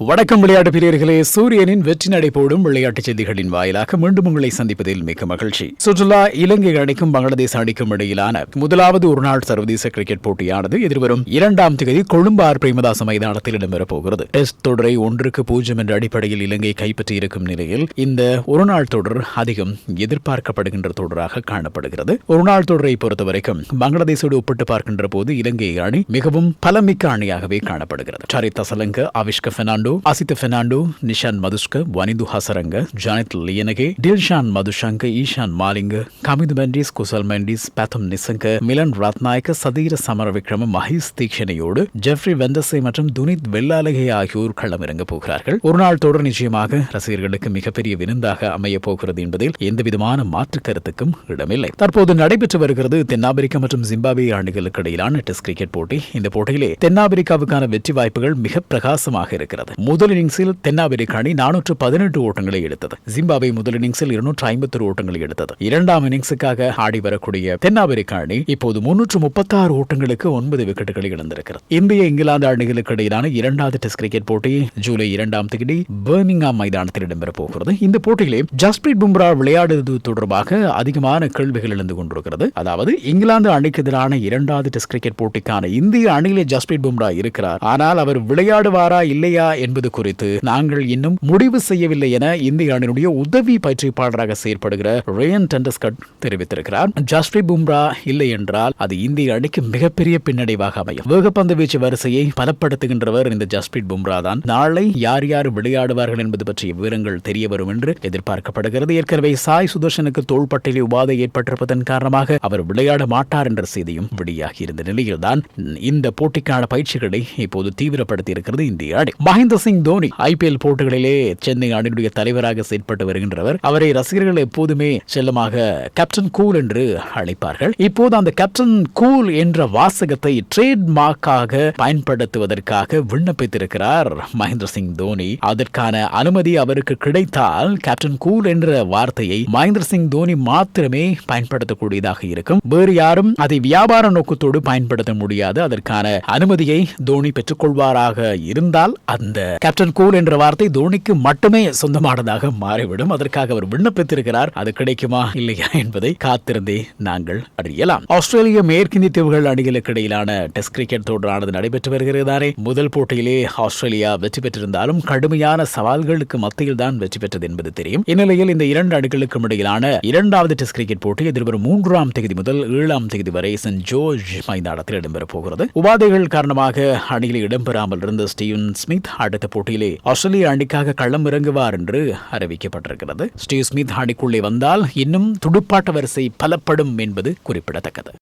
வணக்கம் விளையாட்டு பிரியர்களே சூரியனின் வெற்றி நடை போடும் விளையாட்டுச் செய்திகளின் வாயிலாக மீண்டும் உங்களை சந்திப்பதில் மிக்க மகிழ்ச்சி. சுற்றுலா இலங்கை அணிக்கும் பங்களாதேஷ் அணிக்கும் இடையிலான முதலாவது ஒருநாள் சர்வதேச கிரிக்கெட் போட்டியானது எதிர்வரும் இரண்டாம் தேதி கொழும்பு ஆர். பிரேமதாச மைதானத்தில் இடம்பெறப் போகிறது டெஸ்ட் தொடரை ஒன்றுக்கு பூஜ்ஜியம் என்ற அடிப்படையில் இலங்கை கைப்பற்றியிருக்கும் நிலையில் இந்த ஒருநாள் தொடர் அதிகம் எதிர்பார்க்கப்படுகின்ற தொடராக காணப்படுகிறது. ஒருநாள் தொடரை பொறுத்தவரைக்கும் பங்களாதேஷோடு ஒப்பிட்டு பார்க்கின்ற போது இலங்கை அணி மிகவும் பலமிக்க அணியாகவே காணப்படுகிறது. சரித் அசலங்க பெர்னாண்டோ அசித் பெர்னாண்டோ நிஷான் மதுஷ்க வனிது ஹசரங்க ஜானித் லியனகே டில்ஷான் மதுஷங்க ஈஷான் மாலிங்க கமிது மெண்டிஸ் குசல் மெண்டிஸ் பேத்தம் நிசங்க மிலன் ரத்நாயக்க சதீர சமர விக்ரம மஹேஷ் தீக்ஷணையோடு ஜெஃப்ரி வெண்டசை மற்றும் துனித் வெள்ளாலகே ஆகியோர் களமிறங்க போகிறார்கள். ஒரு நாள் தொடர் நிச்சயமாக ரசிகர்களுக்கு மிகப்பெரிய விருந்தாக அமைய போகிறது என்பதில் எந்தவிதமான மாற்று கருத்துக்கும் இடமில்லை. தற்போது நடைபெற்று வருகிறது தென்னாப்பிரிக்கா மற்றும் ஜிம்பாப்வே அணிகளுக்கு இடையிலான டெஸ்ட் கிரிக்கெட் போட்டி. இந்த போட்டியிலே தென்னாப்பிரிக்காவுக்கான வெற்றி வாய்ப்புகள் மிக பிரகாசமாக இருக்கிறது. முதல் இன்னிங்ஸில் தென்னாப்பிரிக்க அணி நானூற்று பதினெட்டு ஓட்டங்களை எடுத்தது. ஜிம்பாபே முதல் இன்னிங்ஸில் இருநூற்று ஐம்பத்தொரு ஓட்டங்களை எடுத்தது. இரண்டாம் இன்னிங்ஸுக்காக ஆடி வரக்கூடிய தென்னாப்பிரிக்க அணி இப்போது முன்னூற்று முப்பத்தாறு ஓட்டங்களுக்கு ஒன்பது விக்கெட்டுகளை இழந்திருக்கிறது. இந்திய இங்கிலாந்து அணிகளுக்கு இடையிலான இரண்டாவது டெஸ்ட் கிரிக்கெட் போட்டி ஜூலை இரண்டாம் தேதி பர்மிங்ஹாம் மைதானத்தில் இடம்பெறப் போகிறது. இந்த போட்டியிலே ஜஸ்பிரீத் பும்ரா விளையாடுவது தொடர்பாக அதிகமான கேள்விகள் எழுந்து கொண்டிருக்கிறது. அதாவது இங்கிலாந்து அணிக்கு எதிரான இரண்டாவது டெஸ்ட் கிரிக்கெட் போட்டிக்கான இந்திய அணியிலே ஜஸ்பிரீத் பும்ரா இருக்கிறார். ஆனால் அவர் விளையாடுவாரா இல்லையா என்பது குறித்து நாங்கள் இன்னும் முடிவு செய்யவில்லை என இந்திய அணியினுடைய உதவி பயிற்சிப்பாளராக செயற்படுகிற ரேயன் டெண்டஸ்கட் தெரிவித்திருக்கிறார். ஜஸ்ரி பும்ரா இல்லை என்றால் அது இந்திய அணிக்கு மிகப்பெரிய பின்னடைவாக அமையும். வேகப்பந்து வீச்சு வரிசையை பலப்படுத்துகின்றவர் இந்த ஜஸ்பிரீத் பும்ரா தான். நாளை யார் யார் விளையாடுவார்கள் என்பது பற்றிய விவரங்கள் தெரிய வரும் என்று எதிர்பார்க்கப்படுகிறது. ஏற்கனவே சாய் சுதர்ஷனுக்கு தோள்பட்டையில் உபாதை ஏற்பட்டிருப்பதன் காரணமாக அவர் விளையாட மாட்டார் என்ற செய்தியும் வெளியாகி இருந்த நிலையில்தான் இந்த போட்டிக்கான பயிற்சிகளை இப்போது தீவிரப்படுத்தி இருக்கிறது இந்திய அணி. மகேந்திர சிங் தோனி ஐபிஎல் போட்டிகளிலே சென்னை அணியுடைய தலைவராக செயற்பட்டு வருகின்றவர். அவரை ரசிகர்கள் எப்போதுமே செல்லமாக கேப்டன் கூல் என்று அழைப்பார்கள். இப்போது அந்த கேப்டன் கூல் என்ற வாசகத்தை ட்ரேட் மார்க்காக பயன்படுத்துவதற்காக விண்ணப்பித்திருக்கிறார் மகேந்திர சிங் தோனி. அதற்கான அனுமதி அவருக்கு கிடைத்தால் கேப்டன் கூல் என்ற வார்த்தையை மகேந்திர சிங் தோனி மாத்திரமே பயன்படுத்தக்கூடியதாக இருக்கும். வேறு யாரும் அதை வியாபார நோக்கத்தோடு பயன்படுத்த முடியாது. அதற்கான அனுமதியை தோனி பெற்றுக்கொள்வாராக இருந்தால் அந்த கேப்டன் கூல் என்ற வார்த்தை தோனிக்கு மட்டுமே சொந்தமானதாக மாறிவிடும். அதற்காக அவர் விண்ணப்பித்திருக்கிறார். அது கிடைக்குமா? இல்லையா என்பதை காத்திருந்தே நாங்கள் அறியலாம். ஆஸ்திரேலிய மேற்கிந்திய தீவுகள் அணிகளுக்கு இடையிலான டெஸ்ட் கிரிக்கெட் தொடரானது நடைபெற்று வருகிறதானே? முதல் போட்டியிலே ஆஸ்திரேலியா வெற்றி பெற்றிருந்தாலும் கடுமையான சவால்களுக்கு மத்தியில் தான் வெற்றி பெற்றது என்பது தெரியும். இந்நிலையில் இந்த இரண்டு அணிகளுக்கும் இடையிலான இரண்டாவது டெஸ்ட் கிரிக்கெட் போட்டி எதிர்வரும் மூன்றாம் தேதி முதல் ஏழாம் தேதி வரை சென்ட் ஜோர்ஜ் மைதானத்தில் இடம்பெறப் போகிறது. உபாதைகள் காரணமாக அணியில் இடம்பெறாமல் இருந்த ஸ்டீவன் ஸ்மித் அடுத்த போட்டியிலே ஆஸ்திரேலிய அணிக்காக களம் இறங்குவார் என்று அறிவிக்கப்பட்டிருக்கிறது. ஸ்டீவ் ஸ்மித் அணிக்குள்ளே வந்தால் இன்னும் துடுப்பாட்ட வரிசை பலப்படும் என்பது குறிப்பிடத்தக்கது.